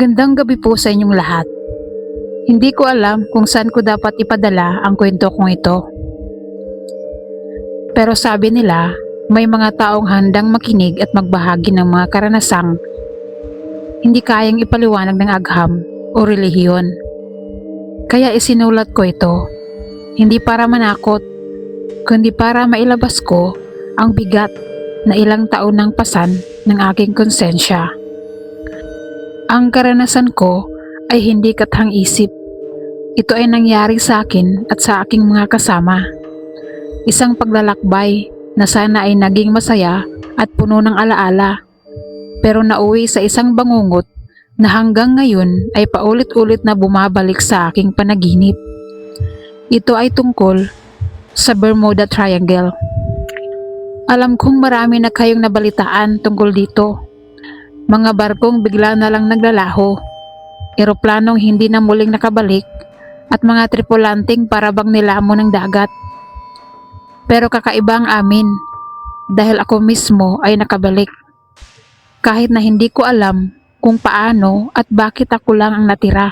Magandang gabi po sa inyong lahat. Hindi ko alam kung saan ko dapat ipadala ang kwento kong ito. Pero sabi nila, may mga taong handang makinig at magbahagi ng mga karanasang hindi kayang ipaliwanag ng agham o relihiyon. Kaya isinulat ko ito, hindi para manakot, kundi para mailabas ko ang bigat na ilang taon ng pasan ng aking konsensya. Ang karanasan ko ay hindi kathang isip. Ito ay nangyari sa akin at sa aking mga kasama. Isang paglalakbay na sana ay naging masaya at puno ng alaala. Pero nauwi sa isang bangungot na hanggang ngayon ay paulit-ulit na bumabalik sa aking panaginip. Ito ay tungkol sa Bermuda Triangle. Alam kong marami na kayong nabalitaan tungkol dito. Mga barkong bigla na lang naglalaho, eroplanong hindi na muling nakabalik, at mga tripulanteng parabang nilamon ng dagat. Pero kakaiba ang amin, dahil ako mismo ay nakabalik. Kahit na hindi ko alam kung paano at bakit ako lang ang natira.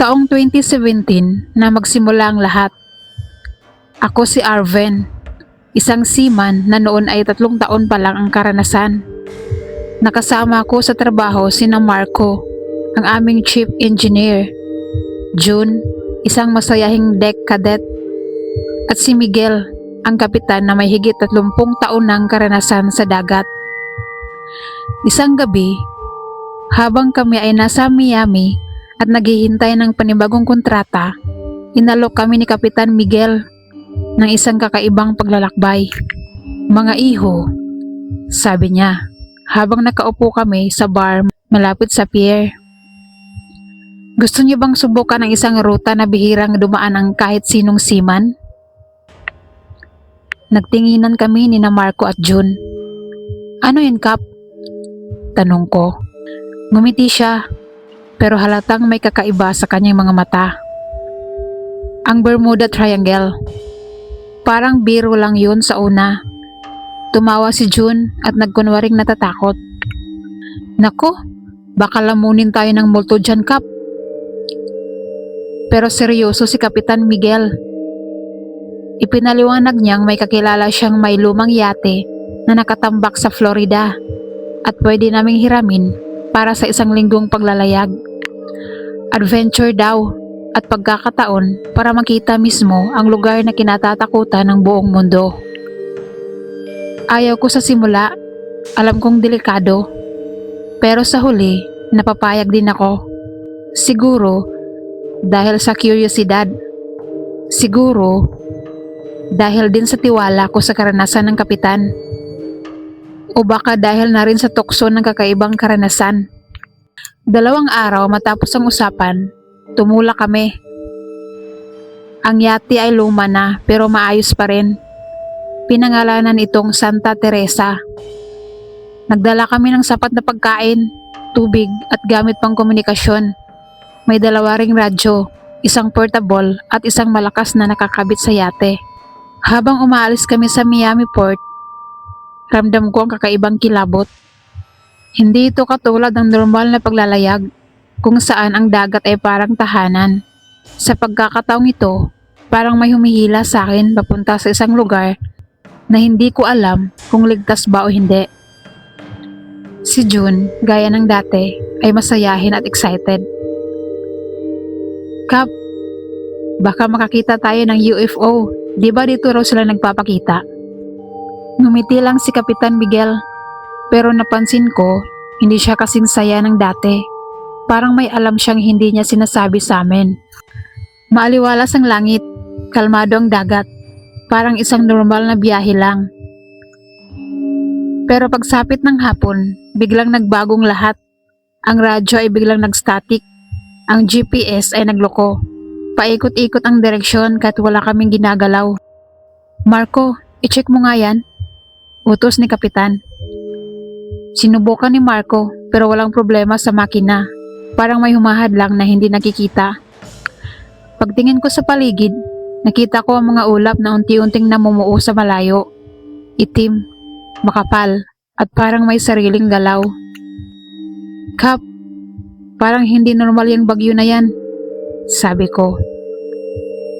Taong 2017 na magsimula ang lahat. Ako si Arven, isang seaman na noon ay tatlong taon pa lang ang karanasan. Nakasama ko sa trabaho sina Marco, ang aming chief engineer, June, isang masayahing deck cadet, at si Miguel, ang kapitan na may higit 30 taon ng karanasan sa dagat. Isang gabi, habang kami ay nasa Miami at naghihintay ng panibagong kontrata, inalok kami ni Kapitan Miguel ng isang kakaibang paglalakbay. Mga iho, sabi niya, habang nakaupo kami sa bar malapit sa pier. Gusto niyo bang subukan ang isang ruta na bihirang dumaan ang kahit sinong seaman? Nagtinginan kami ni na Marco at June. Ano yun, Kap? Tanong ko. Ngumiti siya, pero halatang may kakaiba sa kanyang mga mata. Ang Bermuda Triangle. Parang biro lang yun sa una. Tumawa si June at nagkunwaring natatakot. Nako, baka lamunin tayo ng multo dyan, Kap. Pero seryoso si Kapitan Miguel. Ipinaliwanag niyang may kakilala siyang may lumang yate na nakatambak sa Florida at pwede naming hiramin para sa isang linggong paglalayag. Adventure daw at pagkakataon para makita mismo ang lugar na kinatatakutan ng buong mundo. Ayaw ko sa simula, alam kong delikado, pero sa huli, napapayag din ako. Siguro, dahil sa kuryosidad. Siguro, dahil din sa tiwala ko sa karanasan ng kapitan. O baka dahil na rin sa tukso ng kakaibang karanasan. Dalawang araw matapos ang usapan, tumula kami. Ang yati ay luma na pero maayos pa rin. Pinangalanan itong Santa Teresa. Nagdala kami ng sapat na pagkain, tubig at gamit pang komunikasyon. May dalawa ring radyo, isang portable at isang malakas na nakakabit sa yate. Habang umaalis kami sa Miami Port, ramdam ko ang kakaibang kilabot. Hindi ito katulad ng normal na paglalayag kung saan ang dagat ay parang tahanan. Sa pagkakataong ito, parang may humihila sa akin papunta sa isang lugar na hindi ko alam kung ligtas ba o hindi. Si June, gaya ng dati, ay masayahin at excited. Kap, baka makakita tayo ng UFO. Di ba dito raw sila nagpapakita? Ngumiti lang si Kapitan Miguel. Pero napansin ko, hindi siya kasing saya ng dati. Parang may alam siyang hindi niya sinasabi sa amin. Maaliwalas ang langit, kalmado ang dagat. Parang isang normal na biyahe lang. Pero pagsapit ng hapon, biglang nagbagong lahat. Ang radyo ay biglang nagstatic. Ang GPS ay nagloko. Paikot-ikot ang direksyon kahit wala kaming ginagalaw. Marco, i-check mo nga yan. Utos ni Kapitan. Sinubukan ni Marco pero walang problema sa makina. Parang may humahad lang na hindi nakikita. Pagtingin ko sa paligid, nakita ko ang mga ulap na unti-unting namumuo sa malayo. Itim, makapal, at parang may sariling galaw. Kap, parang hindi normal yung bagyo na yan. Sabi ko.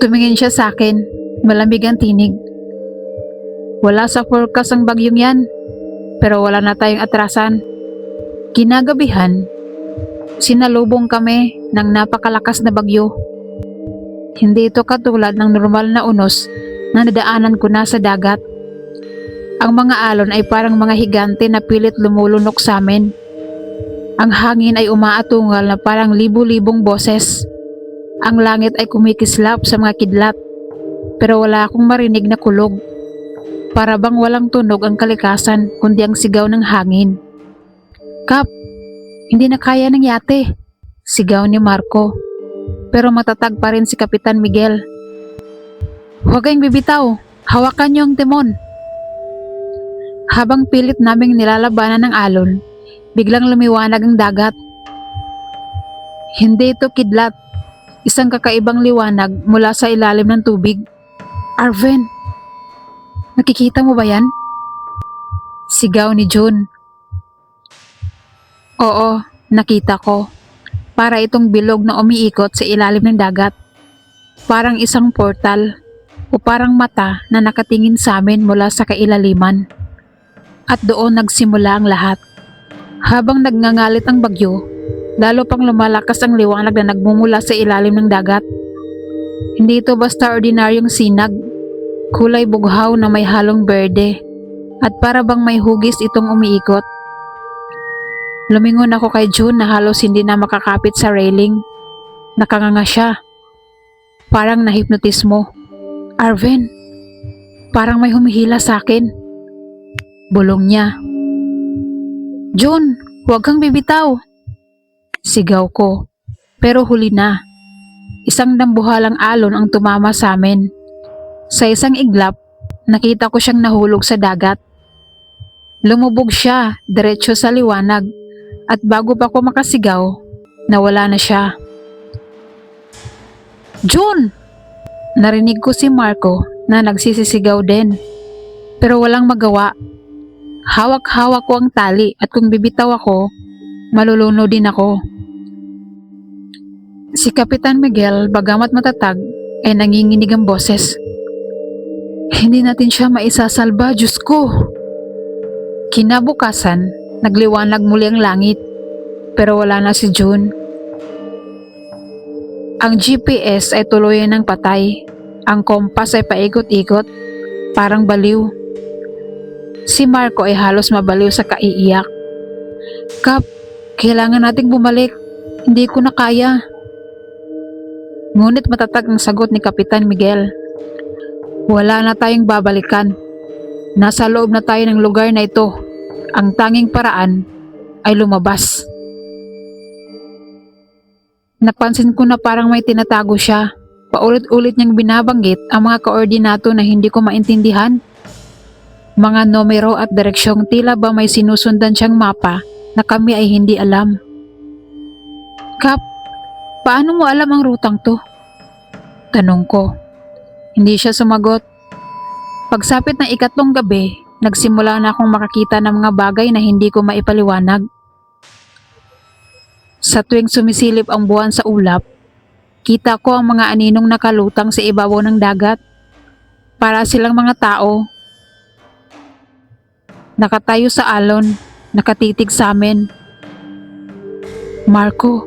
Tumingin siya sa akin, malamig ang tinig. Wala sa forecast ang bagyong yan, pero wala na tayong atrasan. Kinagabihan, sinalubong kami ng napakalakas na bagyo. Hindi ito katulad ng normal na unos na nadaanan ko na sa dagat. Ang mga alon ay parang mga higante na pilit lumulunok sa amin. Ang hangin ay umaatungal na parang libu-libong boses. Ang langit ay kumikislap sa mga kidlat. Pero wala akong marinig na kulog. Para bang walang tunog ang kalikasan kundi ang sigaw ng hangin. Kap, hindi na kaya ng yate. Sigaw ni Marco. Pero matatag pa rin si Kapitan Miguel. Huwag kayong bibitaw. Hawakan niyo ang timon. Habang pilit naming nilalabanan ng alon, biglang lumiwanag ang dagat. Hindi ito kidlat. Isang kakaibang liwanag mula sa ilalim ng tubig. Arven, nakikita mo ba yan? Sigaw ni June. Oo, nakita ko. Para itong bilog na umiikot sa ilalim ng dagat. Parang isang portal o parang mata na nakatingin sa amin mula sa kailaliman. At doon nagsimula ang lahat. Habang nagngangalit ang bagyo, lalo pang lumalakas ang liwanag na nagmumula sa ilalim ng dagat. Hindi ito basta ordinaryong sinag, kulay bughaw na may halong berde, at para bang may hugis itong umiikot. Lumingon ako kay June na halos hindi na makakapit sa railing. Nakanganga siya. Parang nahipnotismo. Arvin, parang may humihila sa akin. Bulong niya. June, huwag kang bibitaw. Sigaw ko. Pero huli na. Isang dambuhalang alon ang tumama sa amin. Sa isang iglap, nakita ko siyang nahulog sa dagat. Lumubog siya, diretso sa liwanag, at bago pa ko makasigaw, nawala na siya. June! Narinig ko si Marco na nagsisisigaw din. Pero walang magawa. Hawak-hawak ko ang tali at kung bibitaw ako, maluluno din ako. Si Kapitan Miguel, bagamat matatag, ay nanginginig ang boses. Hindi natin siya maisasalba, Diyos ko! Kinabukasan, nagliwanag muli ang langit, pero wala na si June. Ang GPS ay tuluyan ng patay. Ang kompas ay paikot-ikot, parang baliw. Si Marco ay halos mabaliw sa kaiiyak. Kap, kailangan nating bumalik. Hindi ko na kaya. Ngunit matatag ang sagot ni Kapitan Miguel. Wala na tayong babalikan. Nasa loob na tayo ng lugar na ito. Ang tanging paraan ay lumabas. Napansin ko na parang may tinatago siya. Paulit-ulit niyang binabanggit ang mga koordinato na hindi ko maintindihan. Mga numero at direksyong tila ba may sinusundan siyang mapa na kami ay hindi alam. Kap, paano mo alam ang rutang to? Tanong ko. Hindi siya sumagot. Pagsapit ng ikatlong gabi, nagsimula na akong makakita ng mga bagay na hindi ko maipaliwanag. Sa tuwing sumisilip ang buwan sa ulap, kita ko ang mga aninong nakalutang sa ibabaw ng dagat. Para silang mga tao. Nakatayo sa alon, nakatitig sa amin. Marco,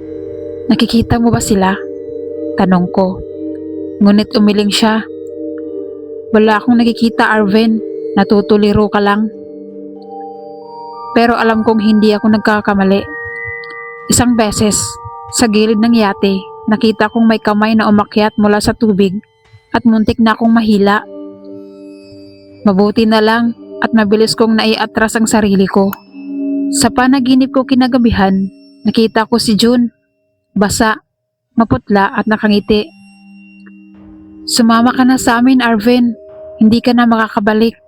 nakikita mo ba sila? Tanong ko. Ngunit umiling siya. Wala akong nakikita Arvin, natutuliro ka lang. Pero alam kong hindi ako nagkakamali. Isang beses, sa gilid ng yate, nakita kong may kamay na umakyat mula sa tubig at muntik na akong mahila. Mabuti na lang at mabilis kong naiatras ang sarili ko. Sa panaginip ko kinagabihan, nakita ko si June, basa, maputla at nakangiti. Sumama ka na sa amin, Arvin. Hindi ka na makakabalik.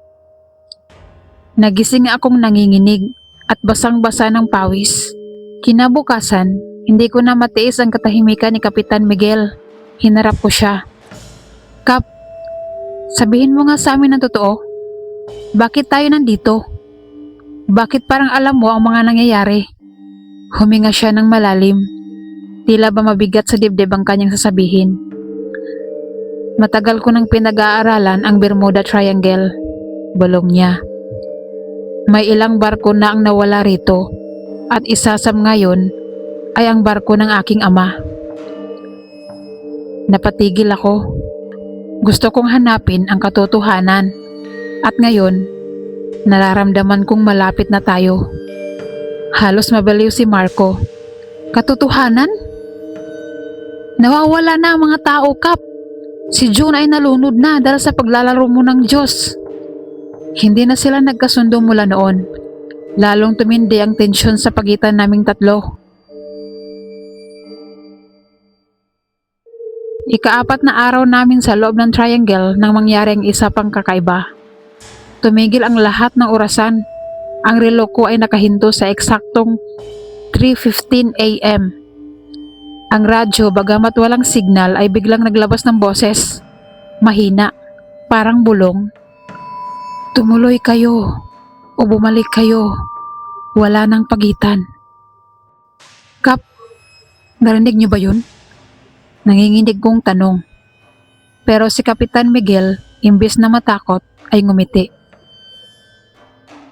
Nagising akong nanginginig at basang-basa ng pawis. Kinabukasan, hindi ko na matiis ang katahimikan ni Kapitan Miguel. Hinarap ko siya. Kap, sabihin mo nga sa amin ang totoo. Bakit tayo nandito? Bakit parang alam mo ang mga nangyayari? Huminga siya ng malalim. Tila ba mabigat sa dibdib ang kanyang sasabihin. Matagal ko nang pinag-aaralan ang Bermuda Triangle. Bulong niya. May ilang barko na ang nawala rito at isa sa ngayon ay ang barko ng aking ama. Napatigil ako. Gusto kong hanapin ang katotohanan at ngayon nararamdaman kong malapit na tayo. Halos mabaliw si Marco. Katotohanan? Nawawala na ang mga tao, Kap. Si June ay nalunod na dahil sa paglalaro mo ng Diyos. Hindi na sila nagkasundo mula noon. Lalong tumindi ang tensyon sa pagitan naming tatlo. Ikaapat na araw namin sa loob ng triangle nang mangyari ang isa pang kakaiba. Tumigil ang lahat ng orasan. Ang relo ko ay nakahinto sa eksaktong 3.15 a.m. Ang radyo bagamat walang signal ay biglang naglabas ng boses. Mahina, parang bulong. Tumuloy kayo o bumalik kayo. Wala nang pagitan. Kap, narinig niyo ba yun? Nanginginig kong tanong. Pero si Kapitan Miguel, imbis na matakot, ay ngumiti.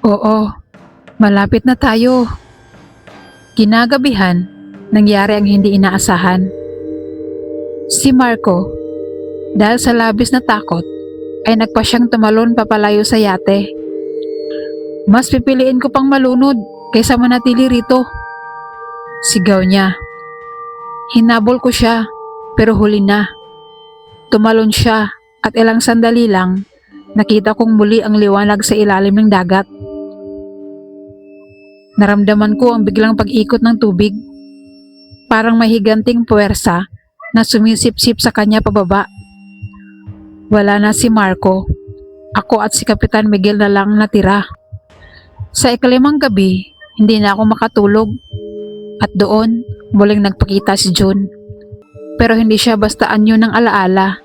Oo, malapit na tayo. Kinagabihan, nangyari ang hindi inaasahan. Si Marco, dahil sa labis na takot, ay nagpa siyang tumalon papalayo sa yate. Mas pipiliin ko pang malunod kaysa manatili rito. Sigaw niya. Hinabol ko siya pero huli na. Tumalon siya at ilang sandali lang nakita kong muli ang liwanag sa ilalim ng dagat. Naramdaman ko ang biglang pag-ikot ng tubig. Parang may higanting puwersa na sumisip-sip sa kanya pababa. Wala na si Marco. Ako at si Kapitan Miguel na lang natira. Sa ikalimang gabi, hindi na ako makatulog. At doon, muling nagpakita si June. Pero hindi siya basta anyo ng alaala.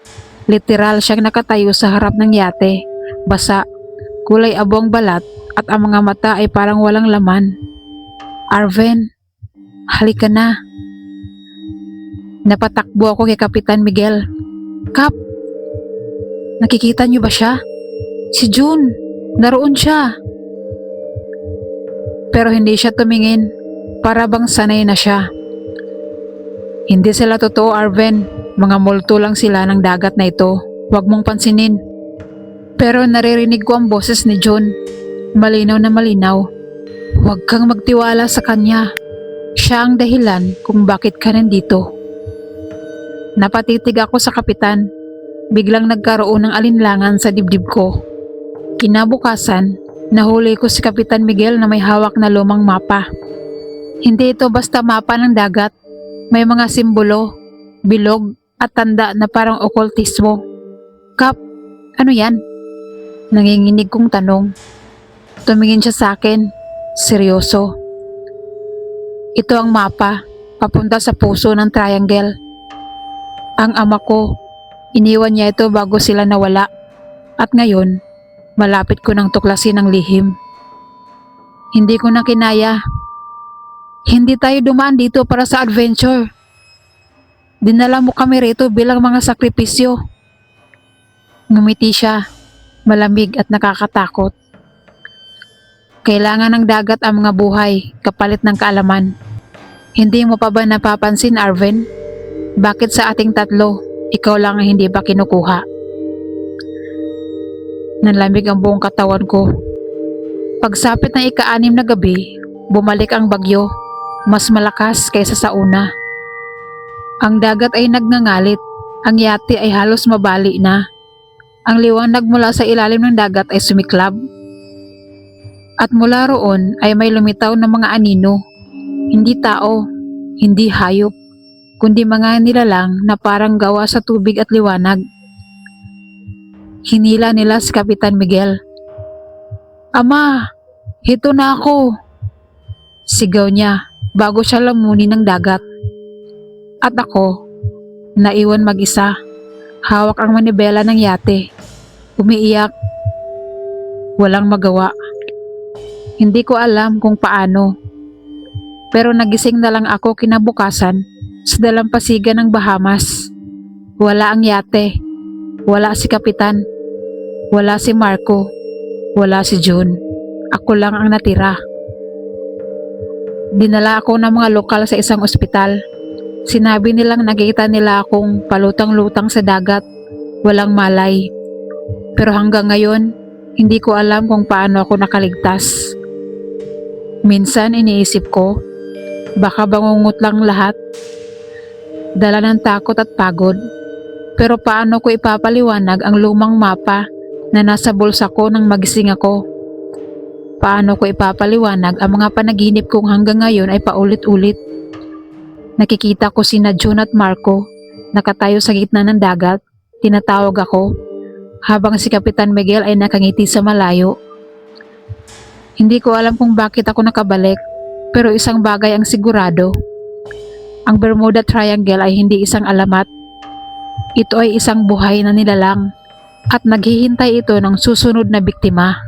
Literal siyang nakatayo sa harap ng yate. Basa, kulay abong balat at ang mga mata ay parang walang laman. Arven, halika na. Napatakbo ako kay Kapitan Miguel. Kap, nakikita niyo ba siya? Si June, naroon siya. Pero hindi siya tumingin, para bang sanay na siya. Hindi sila totoo, Arven. Mga multo lang sila ng dagat na ito. Huwag mong pansinin. Pero naririnig ko ang boses ni John. Malinaw na malinaw. Huwag kang magtiwala sa kanya. Siya ang dahilan kung bakit ka nandito. Napatitig ako sa kapitan. Biglang nagkaroon ng alinlangan sa dibdib ko. Kinabukasan, nahuli ko si Kapitan Miguel na may hawak na lumang mapa. Hindi ito basta mapa ng dagat. May mga simbolo, bilog at tanda na parang okultismo. Kap, ano yan? Nanginginig kong tanong. Tumingin siya sa akin, seryoso. Ito ang mapa, papunta sa puso ng triangle. Ang ama ko, iniwan niya ito bago sila nawala. At ngayon, malapit ko nang tuklasin ang lihim. Hindi ko na kinaya. Hindi tayo dumaan dito para sa adventure. Dinala mo kami rito bilang mga sakripisyo. Ngumiti siya, malamig at nakakatakot. Kailangan ng dagat ang mga buhay, kapalit ng kaalaman. Hindi mo pa ba napapansin, Arven? Bakit sa ating tatlo, ikaw lang ang hindi ba kinukuha? Nanlamig ang buong katawan ko. Pagsapit ng ika-anim na gabi, bumalik ang bagyo, mas malakas kaysa sa una. Ang dagat ay nagngangalit, ang yate ay halos mabali na. Ang liwanag mula sa ilalim ng dagat ay sumiklab. At mula roon ay may lumitaw na mga anino. Hindi tao, hindi hayop, kundi mga nilalang na parang gawa sa tubig at liwanag. Hinila nila si Kapitan Miguel. Ama, hito na ako. Sigaw niya bago siya lamunin ng dagat. At ako, naiwan mag-isa. Hawak ang manibela ng yate. Umiiyak. Walang magawa. Hindi ko alam kung paano. Pero nagising na lang ako kinabukasan sa dalampasigan ng Bahamas. Wala ang yate. Wala si Kapitan. Wala si Marco. Wala si June. Ako lang ang natira. Dinala ako ng mga lokal sa isang ospital. Sinabi nilang nakita nila akong palutang-lutang sa dagat. Walang malay. Pero hanggang ngayon, hindi ko alam kung paano ako nakaligtas. Minsan iniisip ko, baka bangungot lang lahat. Dala ng takot at pagod. Pero paano ko ipapaliwanag ang lumang mapa na nasa bulsa ko nang magising ako? Paano ko ipapaliwanag ang mga panaginip kong hanggang ngayon ay paulit-ulit? Nakikita ko sina June at Marco, nakatayo sa gitna ng dagat, tinatawag ako, habang si Kapitan Miguel ay nakangiti sa malayo. Hindi ko alam kung bakit ako nakabalik, pero isang bagay ang sigurado. Ang Bermuda Triangle ay hindi isang alamat. Ito ay isang buhay na nilalang at naghihintay ito ng susunod na biktima.